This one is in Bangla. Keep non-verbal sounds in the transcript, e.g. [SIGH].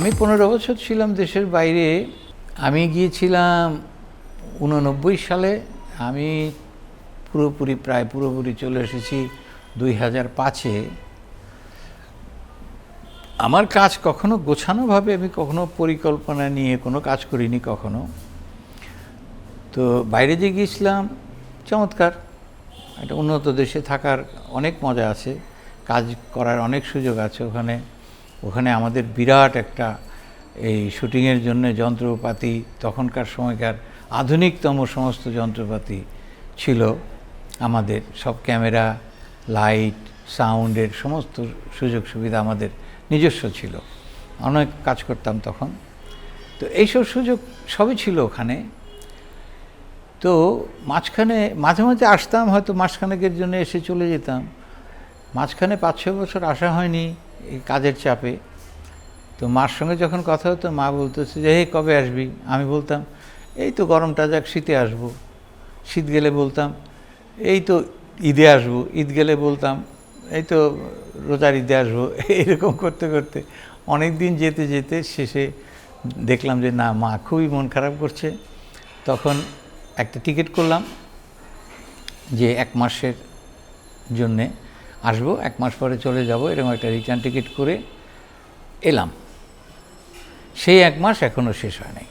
আমি পনেরো বছর ছিলাম দেশের বাইরে। আমি গিয়েছিলাম উননব্বই সালে। আমি পুরোপুরি, প্রায় পুরোপুরি চলে এসেছি দুই হাজার পাঁচে। আমার কাজ কখনো গোছানোভাবে আমি কখনো পরিকল্পনা নিয়ে কোনো কাজ করিনি কখনো। তো বাইরে যে গিয়েছিলাম, চমৎকার। একটা উন্নত দেশে থাকার অনেক মজা আছে। কাজ করার অনেক সুযোগ আছে ওখানে। ওখানে আমাদের বিরাট একটা এই শুটিংয়ের জন্য যন্ত্রপাতি, তখনকার সময়কার আধুনিকতম সমস্ত যন্ত্রপাতি ছিল আমাদের। সব ক্যামেরা, লাইট, সাউন্ডের সমস্ত সুযোগ সুবিধা আমাদের নিজস্ব ছিল। অনেক কাজ করতাম তখন। তো এইসব সুযোগ সবই ছিল ওখানে। তো মাঝখানে, মাঝে মাঝে আসতাম, হয়তো মাঝখানেকের জন্য এসে চলে যেতাম। মাঝখানে পাঁচ ছ বছর আসা হয়নি এই কাজের চাপে। তো মার সঙ্গে যখন কথা হতো, মা বলতো যে হে কবে আসবি? আমি বলতাম, এই তো গরমটা যাক, শীতে আসব। শীত গেলে বলতাম, এই তো ঈদে আসব। ঈদ গেলে বলতাম, এই তো রোজার ঈদে আসব। [LAUGHS] এরকম করতে করতে অনেক দিন যেতে যেতে শেষে দেখলাম যে, না, মা খুবই মন খারাপ করছে। তখন একটা টিকিট করলাম যে, এক মাসের জন্যে আসব, এক মাস পরে চলে যাব, এরকম একটা রিটার্ন টিকিট করে এলাম। সেই এক মাস এখনও শেষ হয় নাই।